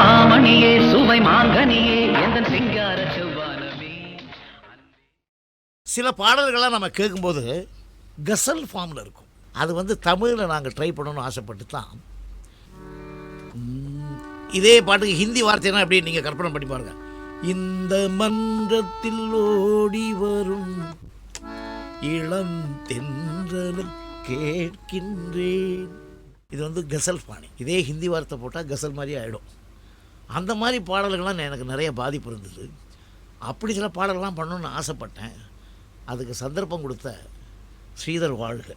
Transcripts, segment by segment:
மாமணியே சுவை மாங்கனியே எந்த சிங்கார சில பாடல்கள்லாம் நம்ம கேட்கும்போது கசல் ஃபார்மில் இருக்கும். அது வந்து தமிழில் நாங்கள் ட்ரை பண்ணணும்னு ஆசைப்பட்டு தான் இதே பாட்டுக்கு ஹிந்தி வார்த்தைனா எப்படி நீங்கள் கற்பனை பண்ணி பாருங்க. இந்த மன்றத்தில் ஓடி வரும் இளம் தென்றலும் கேட்கின்றேன். இது வந்து கசல் பாணி. இதே ஹிந்தி வார்த்தை போட்டால் கசல் மாதிரி ஆகிடும் அந்த மாதிரி பாடல்கள்லாம் எனக்கு நிறைய பாதிப்பு இருந்தது. அப்படி சில பாடல்கள்லாம் பண்ணணும்னு ஆசைப்பட்டேன். அதுக்கு சந்தர்ப்பம் கொடுத்த ஸ்ரீதர் வாழ்க.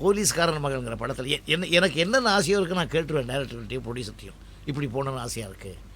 போலீஸ்காரன் மகன்கிற படத்தில் என்ன எனக்கு என்னென்ன ஆசையாக இருக்குது நான் கேட்டுருவேன் டேரக்டர்கிட்டையும் ப்ரொடியூசர்ட்டையும் இப்படி போகணுன்னு ஆசையாக இருக்குது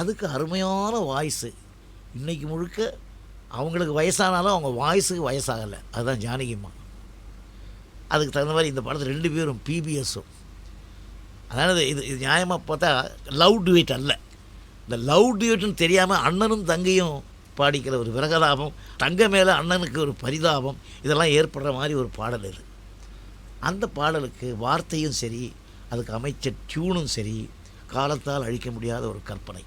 அதுக்கு அருமையான வாய்ஸு. இன்றைக்கி முழுக்க அவங்களுக்கு வயசானாலும் அவங்க வாய்ஸுக்கு வயசாகலை. அதுதான் ஜானகிம்மா. அதுக்கு தகுந்த மாதிரி இந்த படத்தில் ரெண்டு பேரும் பிபிஎஸும் அதாவது இது இது நியாயமாக பார்த்தா லவ் டுவேட் அல்ல. இந்த லவ் டுவேட்னு தெரியாமல் அண்ணனும் தங்கையும் பாடிக்கிற ஒரு விரகதாபம் தங்க மேலே அண்ணனுக்கு ஒரு பரிதாபம் இதெல்லாம் ஏற்படுற மாதிரி ஒரு பாடல் இது. அந்த பாடலுக்கு வார்த்தையும் சரி அதுக்கு அமைச்ச டியூனும் சரி காலத்தால் அழிக்க முடியாத ஒரு கற்பனை.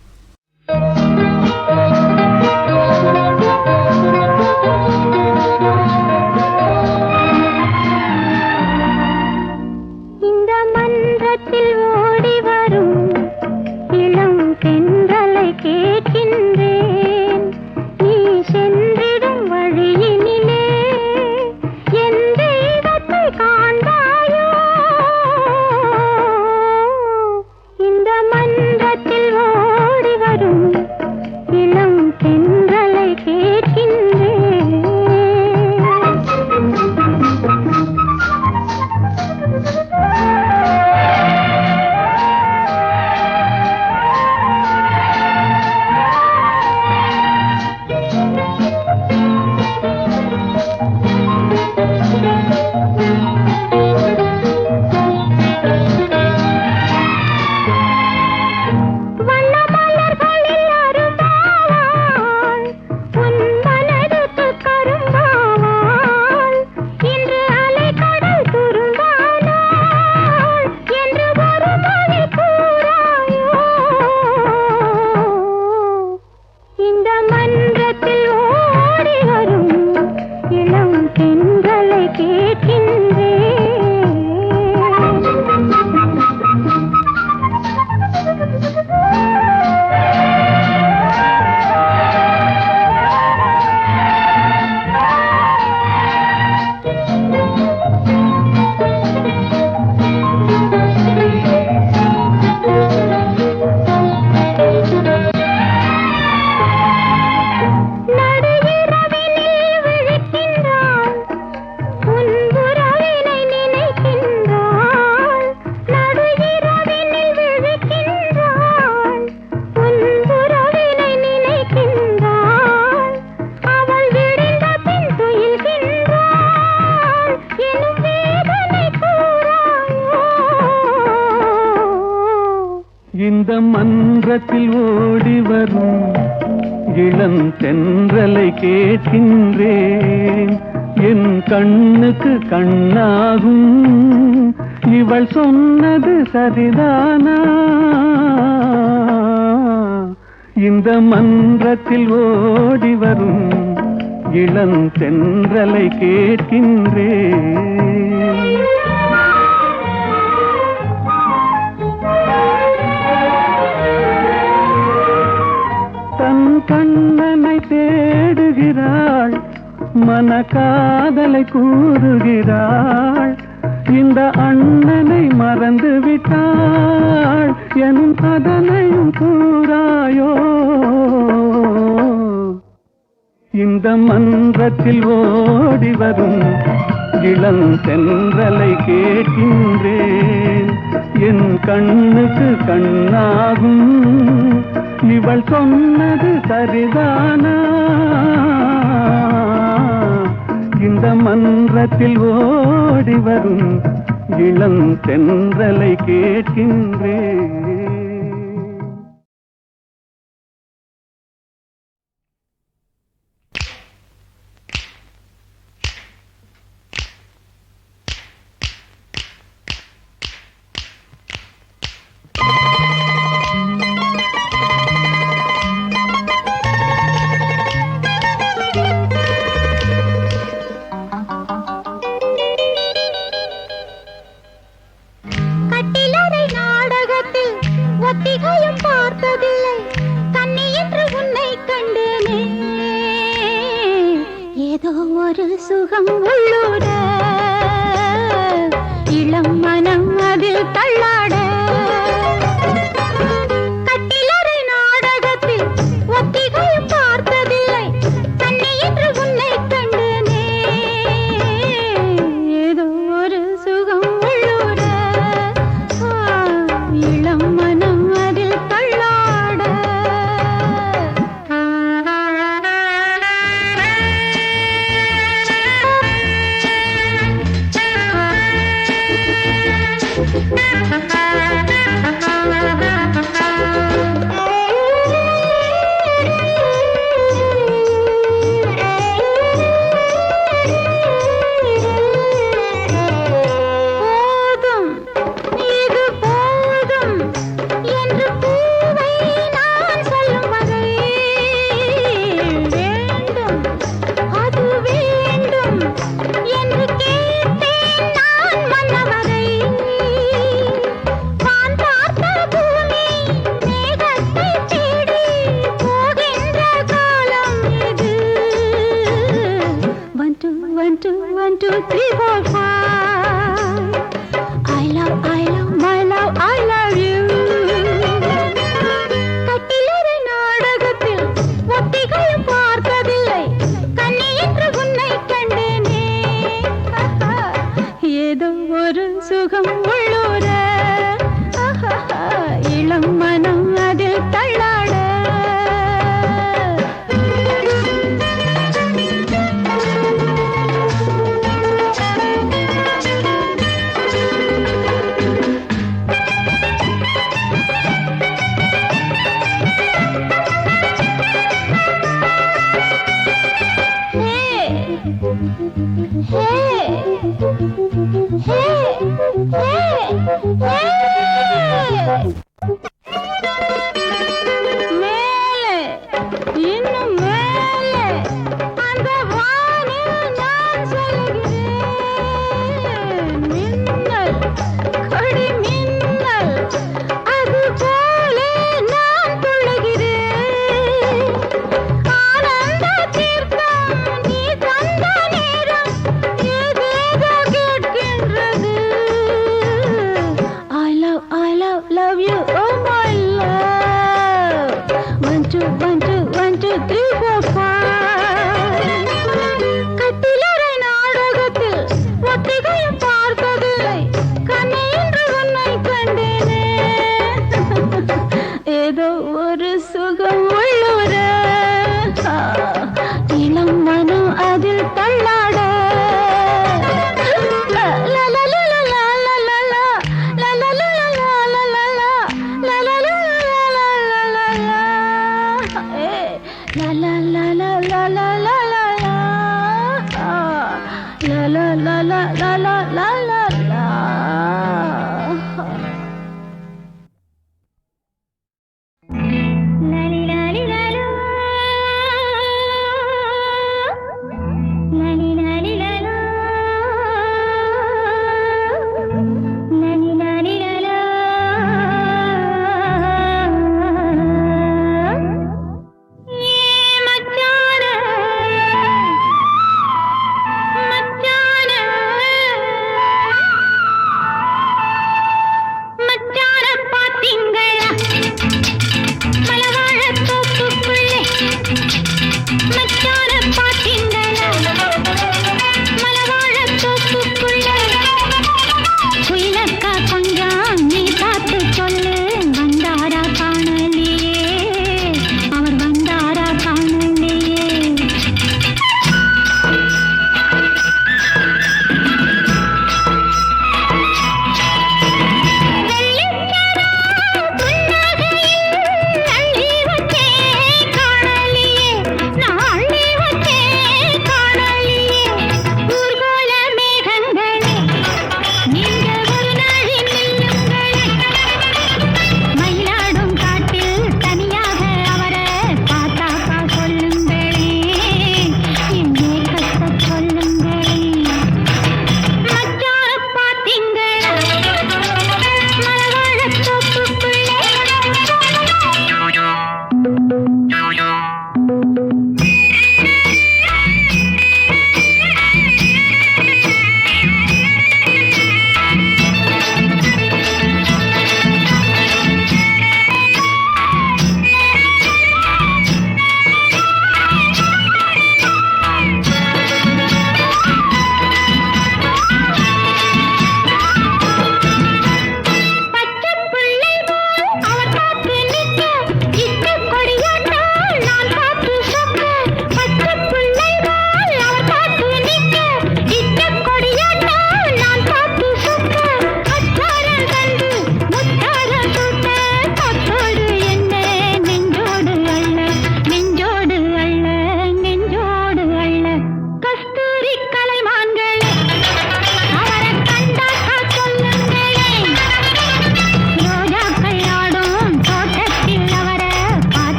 சரிதானா? இந்த மன்றத்தில் ஓடி வரும் இளம் தென்றலை கேட்கின்றேன். தன் கண்ணனை தேடுகிறாள் மன காதலை கூறுகிறாள். இந்த அண்ணனை மறந்து விட்டாள். எனும் அதனையும் கூறாயோ? இந்த மன்றத்தில் ஓடி வரும் இளம் சென்றலை கேட்கின்றேன். என் கண்ணுக்கு கண்ணாகும். இவள் சொன்னது சரிதானா? மன்றத்தில் ஓடி வரும் இளம் தென்றலை கேட்கின்றேன். ஒரு சுகம் உள்ளூர இளம் மனம் அதில் தள்ளாட one, two, one, two, three, four, five. I love, I love.